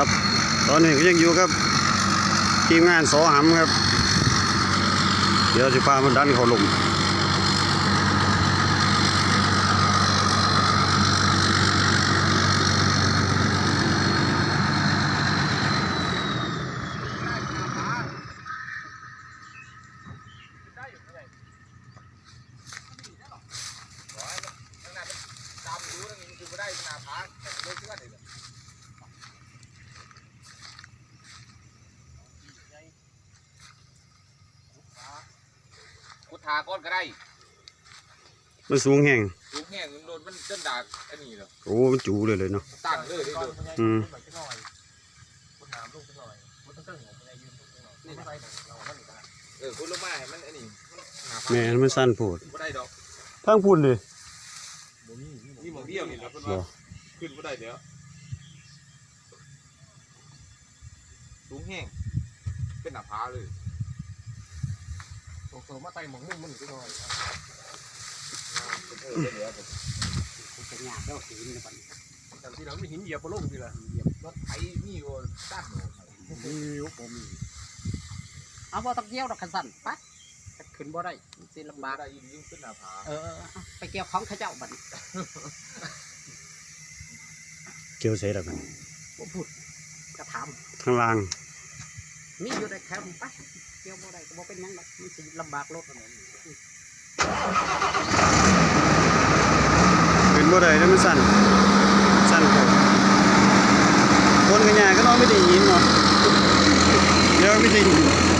ครับ ตอนนี้ก็ยังอยู่กับทีมงานสอหำครับ เดี๋ยวจะพามันดันเขาหลุมตามรู้นั่นคือไม่ได้นาพาแต่ไม่เชื่อเลยาก้อนก็ได้มันสูงแห้งลูกแง่เงินโดนมันจนดากอันนี้เหรอโอ้มันจูเลยเลยเนาะตั้งเลยได้โดนอืมเออคุณลงมาให้มันอันนี้นาพาแม่นมันสั้นโพดไม่ได้ดอกทางพุ่นเลยนี่หมองเดียวนี่แหละเพิ่นบ่ว่าขึ้นไม่ได้เดี๋ยวสูงแห้งเป็นหน้าผาเลย โอ้โหมาไต่หมองมุ่งมันก็หน่อยเออเลยวผมจะยากแล้วหินในปันแต่ที่เราไม่หินเหยียบปลงดีละเหยียบรถไถนี่ก็ด้านหนูมีผมมีเอาว่าตะเกียวดอกขันสั่นปะขึ้นบ่ได้สิลำบากได้ยิ่งขึ้นหน้าผาเออไปเกี่ยวของข้าเจ้าบัดเกี่ยวใส่แล้วกันผมพูดกระถามข้างล่าง มีอยู่ได้แถวปะเกี่ยวบ่ได้ก็บ่เป็นหยังหรอกมันสิลำบากรถถนนขึ้นบ่ได้แล้วมันสั่น สั่นโพดคนกันยาก็นอนไม่ได้ยินเนาะเดี๋ยวไม่ได้ยิน